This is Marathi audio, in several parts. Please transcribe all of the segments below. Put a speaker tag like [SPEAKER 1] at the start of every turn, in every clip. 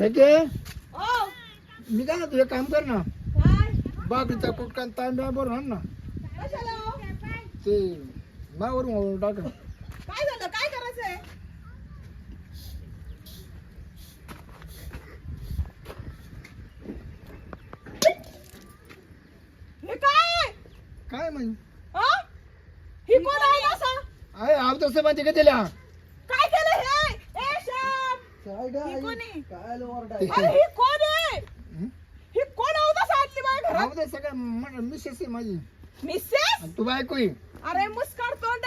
[SPEAKER 1] ठेके
[SPEAKER 2] ओ
[SPEAKER 1] मी काय तुझे काम कर ना.
[SPEAKER 2] काय?
[SPEAKER 1] बाकरीचा कुटका तांब्या बरोबर आण ना.
[SPEAKER 2] हो?
[SPEAKER 1] ते मावरून टाक ना.
[SPEAKER 2] काय झालं? काय करायचंय? हे काय?
[SPEAKER 1] काय म्हण?
[SPEAKER 2] हा? ही कोण आहे असा?
[SPEAKER 1] आहे तसं म्हणजे का त्याला
[SPEAKER 2] काय केलं हे ए श्याम
[SPEAKER 1] काय
[SPEAKER 2] ही कोणी
[SPEAKER 1] काय
[SPEAKER 2] अरे ही कोण आहे? ही? कोण आहे तसा आणली माझ्या घरात?
[SPEAKER 1] आव सगळं म्हण मिसेस आहे माझी.
[SPEAKER 2] मिसेस?
[SPEAKER 1] आणि तू बायको आहे.
[SPEAKER 2] अरे मुस्कार तोंड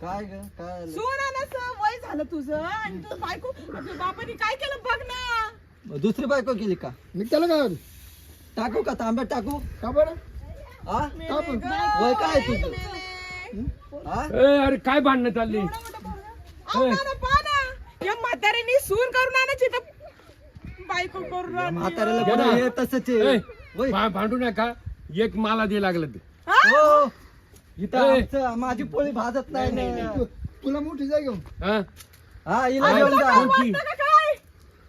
[SPEAKER 3] काय ग? काय आलं?
[SPEAKER 2] सोनाचं वय झालं तुझं. आणि तू बायको तुझ्या बापाने काय केलं बघ ना?
[SPEAKER 3] दुसरी बायको केली का?
[SPEAKER 1] मी त्याला काय?
[SPEAKER 3] टाकू का? तांब्यात टाकू?
[SPEAKER 1] का बरं?
[SPEAKER 3] हा
[SPEAKER 1] का पण?
[SPEAKER 3] वय काय आहे तुझं?
[SPEAKER 2] मेले.
[SPEAKER 3] हा?
[SPEAKER 4] ए, अरे काय भांडणं चालली?
[SPEAKER 2] एवढं मोठं पोरगं. अहो. या म्हातारीने सून करून आणायची तर बायको करून.
[SPEAKER 3] म्हाताऱ्याला पण. हे तसंच आहे.
[SPEAKER 4] भा- भांडू नका. एक मला दे लागलं ते.
[SPEAKER 2] हा?
[SPEAKER 3] हो. इथं
[SPEAKER 4] ए.
[SPEAKER 3] आमचं माझी पोळी भाजत नाही ना
[SPEAKER 1] तुला मोठी जाय घेऊन.
[SPEAKER 4] हा?
[SPEAKER 3] हा हिला
[SPEAKER 4] अरे,
[SPEAKER 3] घेऊन जा.
[SPEAKER 4] कोणती?
[SPEAKER 2] वाटतं का काय?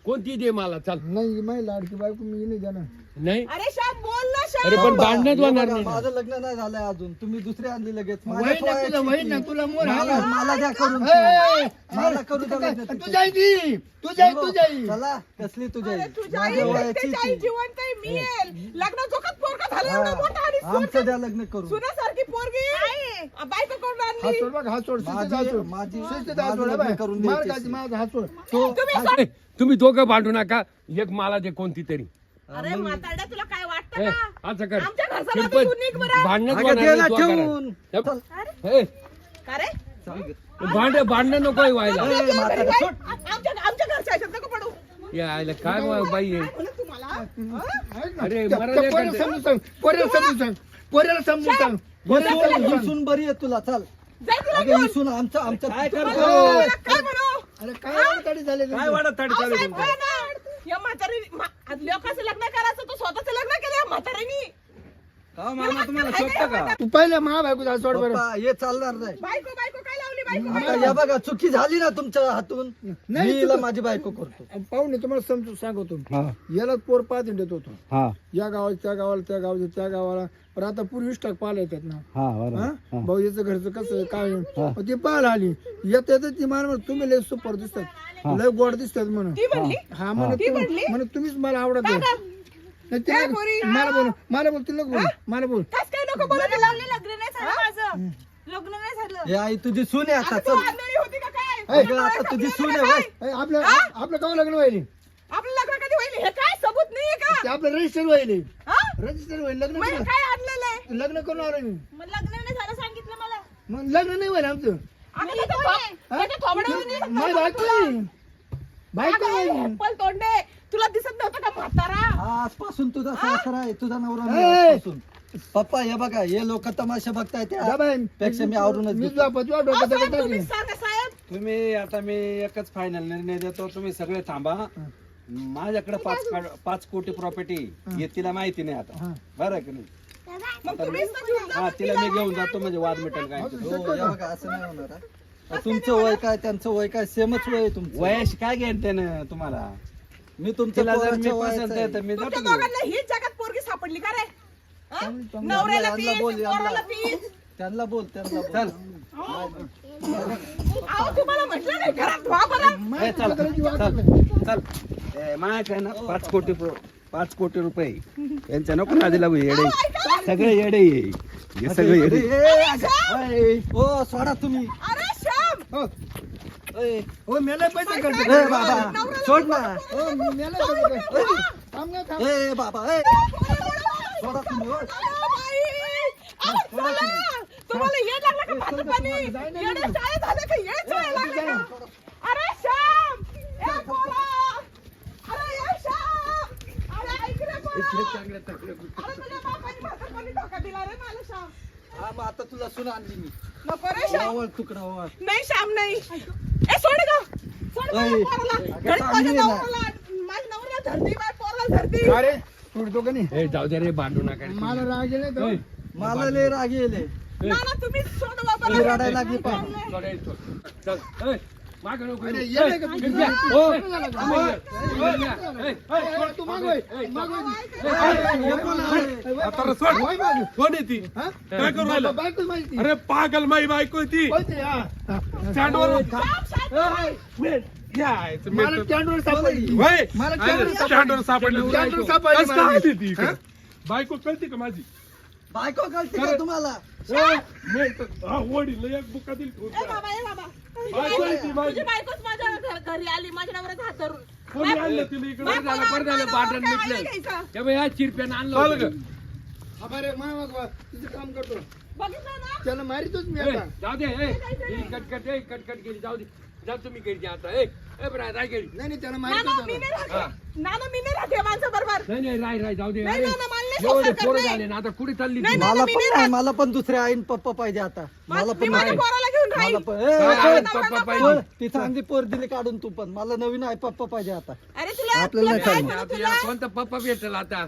[SPEAKER 4] कोणती दे मला? चाल.
[SPEAKER 1] नाही माझी लाडकी बायको मी नाही जाणार
[SPEAKER 4] नाही?
[SPEAKER 2] अरे श्याम
[SPEAKER 4] अरे पण भांडणच
[SPEAKER 3] हे
[SPEAKER 4] होणार
[SPEAKER 3] बघा,
[SPEAKER 4] नाही. ना.
[SPEAKER 3] माझं लग्न नाही झालंय अजून. तुम्ही दुसरी आणली लगेच. माझ्या
[SPEAKER 1] वहीन ना तुला वहीन ना
[SPEAKER 3] पोळ्याची
[SPEAKER 1] तुला मोर
[SPEAKER 3] मला द्या करून
[SPEAKER 1] ए, ए, ए,
[SPEAKER 3] करू द्या लग्न.
[SPEAKER 1] तू
[SPEAKER 3] चला कसली तुझ्या
[SPEAKER 2] अरे
[SPEAKER 3] आई?
[SPEAKER 2] तुझ्या आई
[SPEAKER 3] माझ्या वयाची
[SPEAKER 2] त्याची आई
[SPEAKER 3] ती.
[SPEAKER 2] जिवंत आहे मी येईल. लग्न जोखात पोरगा झाला
[SPEAKER 3] हा.
[SPEAKER 2] एवढा मोठा आणि सून
[SPEAKER 3] आमचं द्या लग्न
[SPEAKER 2] सुनासारखी पोरगी. आ, बायको आणली.
[SPEAKER 1] सोड बघ हात सोड. शिस्तीत
[SPEAKER 3] माझी-
[SPEAKER 1] हात सोड.
[SPEAKER 3] माझी-
[SPEAKER 1] शिस्तीत हात
[SPEAKER 3] माझं
[SPEAKER 1] सोड
[SPEAKER 3] लग्न
[SPEAKER 1] बाय.
[SPEAKER 3] करून
[SPEAKER 1] मार
[SPEAKER 3] द्यायची
[SPEAKER 1] खायची,
[SPEAKER 3] असते.
[SPEAKER 1] माझा हात सोड.
[SPEAKER 2] तुम्ही
[SPEAKER 4] तुम्ही दोघं भांडू नका. एक मला दे कोणती तरी.
[SPEAKER 2] अरे म्हातारड्या तुला काय
[SPEAKER 4] ए,
[SPEAKER 2] वाटतं
[SPEAKER 4] असं कर.
[SPEAKER 2] आमच्या घरचा
[SPEAKER 4] शिरपत,
[SPEAKER 2] बरं.
[SPEAKER 3] अगं, दे ना ठेवून.
[SPEAKER 4] भांड भांडण नको व्हायला.
[SPEAKER 3] ए,
[SPEAKER 2] तुला
[SPEAKER 3] म्हातारं,
[SPEAKER 2] घरी काय?
[SPEAKER 3] सोड.
[SPEAKER 2] आ- आमच्या आमच्या घरच्या ह्याच्यात नको पडू.
[SPEAKER 4] या आईला काय बा- बाई आहे?
[SPEAKER 2] तुम्हाला? हा?
[SPEAKER 4] अरे,
[SPEAKER 1] समजून सांग. पोऱ्याला समजून सांग. पोऱ्याला समजून सांग. पोऱ्याला
[SPEAKER 3] हिसून-
[SPEAKER 1] समजून सांग.
[SPEAKER 3] हिसून बरी आहे तुला चल.
[SPEAKER 2] जाय तिला
[SPEAKER 3] अगं
[SPEAKER 2] घेऊन.
[SPEAKER 3] हिसून आमचं आमचं
[SPEAKER 4] काय करतो?
[SPEAKER 2] मला काय म्हणू?
[SPEAKER 1] अरे काय
[SPEAKER 4] काय
[SPEAKER 2] साहेब,
[SPEAKER 4] तुमचं?
[SPEAKER 2] काय ना? या म्हातारी मा- लोकांचं लग्न करायचं तो स्वतःच लग्न केलं या म्हातारीनी
[SPEAKER 4] का मामा तुम्हाला शोभतं का?
[SPEAKER 1] तू पहिले महा बायको हात सोड बरं.
[SPEAKER 3] पप्पा, हे चालणार नाही.
[SPEAKER 2] बायको बायको काय लावली बायको?
[SPEAKER 3] आता या बघा चुकी झाली ना तुमच्या हातून.
[SPEAKER 1] नाही,
[SPEAKER 3] हिला
[SPEAKER 1] चुकी-
[SPEAKER 3] माझी बायको करतो.
[SPEAKER 1] पाहुणे तुम्हाला समजून सांगतो याला पोर पाहत देत होतो. या गावाला त्या गावाला त्या गावाला त्या गावाला. पण आता पूर्वी स्टॉक पाहायला येतात ना. हा? भाऊ याचं घरचं कसं आहे, काय आहे? मग ती पाहायला आली. येत येत ती मला म्हणत, तुम्ही लय सुपर दिसतात. लय गोड दिसतात म्हणून.
[SPEAKER 2] ती म्हणली?
[SPEAKER 1] हा म्हणत
[SPEAKER 2] ती म्हणली?
[SPEAKER 1] म्हणत तुम्हीच मला आवडत नाही. नाही, तिला-
[SPEAKER 2] काय पोरी?
[SPEAKER 1] मला बोल मला बोल तिला बोल. मला बोल.
[SPEAKER 2] कस काय नको बोलत
[SPEAKER 5] लग्न नाही झालं माझं. लग्न नाही झालं.
[SPEAKER 3] हे आई तुझी सून आहे आता
[SPEAKER 2] तू
[SPEAKER 3] चल.
[SPEAKER 2] आंधळी होती का काय?
[SPEAKER 3] अगं, आता तुझी सून आहे वय
[SPEAKER 1] ए, आपलं आपलं गाव लग्न व्हायले
[SPEAKER 2] आपलं लग्न कधी होईल? हे काय सबूत नाहीये का?
[SPEAKER 1] आपलं रजिस्टर व्हायले
[SPEAKER 2] हा?
[SPEAKER 1] रजिस्टर व्हायले लग्न
[SPEAKER 2] मग
[SPEAKER 1] केलं.
[SPEAKER 2] काय आणलेलं आहे?
[SPEAKER 1] लग्न करून आलो मी.
[SPEAKER 5] मग लग्न नाही झालं सांगितलं मला.
[SPEAKER 1] मग लग्न नाही व्हायला आमचं.
[SPEAKER 2] आम्ही नाही
[SPEAKER 1] माझी बायको आहे. बायको
[SPEAKER 2] अगं,
[SPEAKER 1] आहे.
[SPEAKER 2] ऍपल तोंडे तुला दिसत नव्हतं का म्हातारा
[SPEAKER 3] आजपासून तुझा सासरा आहे तुझा नवरा
[SPEAKER 1] ए!
[SPEAKER 3] आजपासून. पप्पा हे बघा हे लोक तमाशा बघताय
[SPEAKER 1] जा
[SPEAKER 3] त्या
[SPEAKER 1] बाई.
[SPEAKER 3] पेक्षा मी आवरूनच
[SPEAKER 1] मी
[SPEAKER 3] घेतो.
[SPEAKER 1] डोक्यात टाकली.
[SPEAKER 2] सांगा साहेब
[SPEAKER 6] तुम्ही आता मी एकच फायनल निर्णय देतो तुम्ही सगळे थांबा माझ्याकडे पाच पाच कोटी प्रॉपर्टी हे तिला माहिती नाही आता
[SPEAKER 1] हा.
[SPEAKER 6] बरं की नाही
[SPEAKER 2] मग तुम्हीच तर घेऊन जा.
[SPEAKER 6] हा तिला मी घेऊन जातो म्हणजे वाद मिटेल काय ते.
[SPEAKER 3] हो, हे बघा असं नाही होणार हा. तुमचं वय काय त्यांचं वय काय सेमच वय आहे तुमचं
[SPEAKER 6] वयाशी काय घेते ना तुम्हाला
[SPEAKER 3] मी तुमच्या
[SPEAKER 6] तिला जर मी
[SPEAKER 3] पोराच्या
[SPEAKER 6] पसंत
[SPEAKER 3] आहे.
[SPEAKER 6] आहे तर मी
[SPEAKER 2] तुमच्या
[SPEAKER 6] जातो घेऊन.
[SPEAKER 2] दोघांना हीच जगात पोरगी सापडली का रे हा?
[SPEAKER 1] चांगली- चांगली.
[SPEAKER 2] नवऱ्याला
[SPEAKER 3] यांना बोल, यांना.
[SPEAKER 2] पोराला तीच.
[SPEAKER 3] त्यांना बोल त्यांना बोल.
[SPEAKER 6] चल
[SPEAKER 2] अहो, तुम्हाला म्हटलं नाही घरात व्हा बरं.
[SPEAKER 6] ए, चल चल. चल ए, माय काय ना पाच कोटी प्रो- पाच कोटी रुपये यांच्या नको नादी लागू येडे सगळे येडे आहे. हे सगळे येडे
[SPEAKER 3] ए, ए, अगं, ए, ओ सोडा तुम्ही
[SPEAKER 2] अरे श्याम
[SPEAKER 1] हो. हो मेला पैसे करतो
[SPEAKER 3] ए, बाबा सोड ना
[SPEAKER 1] हो मेला पैसे करतो थांब ना थांब
[SPEAKER 3] ए बाबा ए सोडा तुम्ही हो.
[SPEAKER 2] अहो, चला. तुम्हाला ये लागलं का भातं पाणी? येडे चाळे झाले का ये चाळे लागले का? अरे श्याम ए पोरा. अरे ये श्याम. अरे ऐक रे पोरा. अरे तुझ्या बापाने भातं पाणी धोका दिला रे मला श्याम.
[SPEAKER 3] हा मग आता तुला सुन आणली मी
[SPEAKER 2] नको रे श्याम.
[SPEAKER 3] तुकडा
[SPEAKER 2] नाही श्याम नाही ए सोड ग. सोड माझ्या पोराला.
[SPEAKER 3] अगं,
[SPEAKER 2] घरी
[SPEAKER 3] चांगली
[SPEAKER 2] माझ्या
[SPEAKER 3] ना.
[SPEAKER 2] नवऱ्याला माझ्या नवऱ्याला धरती माझ्या पोराला धरती.
[SPEAKER 1] अरे तुडतो का नाही?
[SPEAKER 4] ए जाऊ दे रे भांडू नका. रे.
[SPEAKER 1] मला राग येईल तो.
[SPEAKER 3] मला लय राग येले
[SPEAKER 2] ना ना तुम्ही सोड बाबा
[SPEAKER 3] रडायला लागली पा
[SPEAKER 4] सोड, ए, सोड. चल ए, मागं नको
[SPEAKER 1] अरे. हो.
[SPEAKER 7] कोण आहे? ती?
[SPEAKER 1] हा?
[SPEAKER 7] काय करू राहिला? पागल माई बायको ती?
[SPEAKER 1] हा, हा.
[SPEAKER 7] स्टँडवर
[SPEAKER 1] स्टँडवर सापडली. स्टँडवर
[SPEAKER 7] सापडली? बायको कळती का माझी?
[SPEAKER 3] बायको कळते का तुम्हाला?
[SPEAKER 7] वडील एक बुका दिली ठेवून.
[SPEAKER 2] ए बाबा ए बाबा.
[SPEAKER 7] बायको आहे ती माझी
[SPEAKER 2] तुझी बायकोच माझ्या घ- घरी आली माझ्या नवऱ्याचा हात धरून.
[SPEAKER 7] कोणी आणलं तिला इकडे.
[SPEAKER 4] बरं झालं बरं झालं भांडण मिटलं या चिरप्यानं आणलं
[SPEAKER 7] चाल
[SPEAKER 4] होतं.
[SPEAKER 7] ग.
[SPEAKER 1] हा, मा. तिचं काम करतो.
[SPEAKER 2] बघितलं ना?
[SPEAKER 1] त्याला मारितोच मी
[SPEAKER 4] ए,
[SPEAKER 1] आता.
[SPEAKER 4] जाऊ दे ए, ही कटकट ए, कटकट गेली जाऊ दे. जा तुम्ही घरी जा आता ए ए, बरं, राय घरी
[SPEAKER 1] नाही नाही त्याला
[SPEAKER 2] नाना
[SPEAKER 1] मारितोच
[SPEAKER 2] मी
[SPEAKER 1] त्याला.
[SPEAKER 2] नाही राहते नाना मी नाही राहते माणसं बरोबर
[SPEAKER 4] नाही नाही राय राय जाऊ दे
[SPEAKER 2] नाही,
[SPEAKER 4] अरे,
[SPEAKER 2] नाही, मला नाही
[SPEAKER 4] एवढे
[SPEAKER 2] संसार
[SPEAKER 4] पोरं. झाले ना आता कुठे चालली
[SPEAKER 2] नाही,
[SPEAKER 4] तू?
[SPEAKER 2] नाही.
[SPEAKER 3] मला पण
[SPEAKER 2] नाही.
[SPEAKER 3] मला पण दुसरे आईन पप्पा पाहिजे आता मला
[SPEAKER 2] मी
[SPEAKER 3] पण
[SPEAKER 2] माझ्या
[SPEAKER 3] नाही.
[SPEAKER 2] पोराला घेऊन राहील
[SPEAKER 3] मला पण ए,
[SPEAKER 4] काय
[SPEAKER 3] ए,
[SPEAKER 4] पप्पा पाहिजे?
[SPEAKER 3] ती चांगली पोर दिली काढून तू पण मला नवीन आहे पप्पा पाहिजे आता
[SPEAKER 2] अरे तुला
[SPEAKER 3] आपल्याला
[SPEAKER 2] तुला
[SPEAKER 3] नाही
[SPEAKER 2] काय
[SPEAKER 3] चालणार.
[SPEAKER 2] करू
[SPEAKER 4] आता
[SPEAKER 2] तुला
[SPEAKER 4] याला कोणता पप्पा भेटेल आता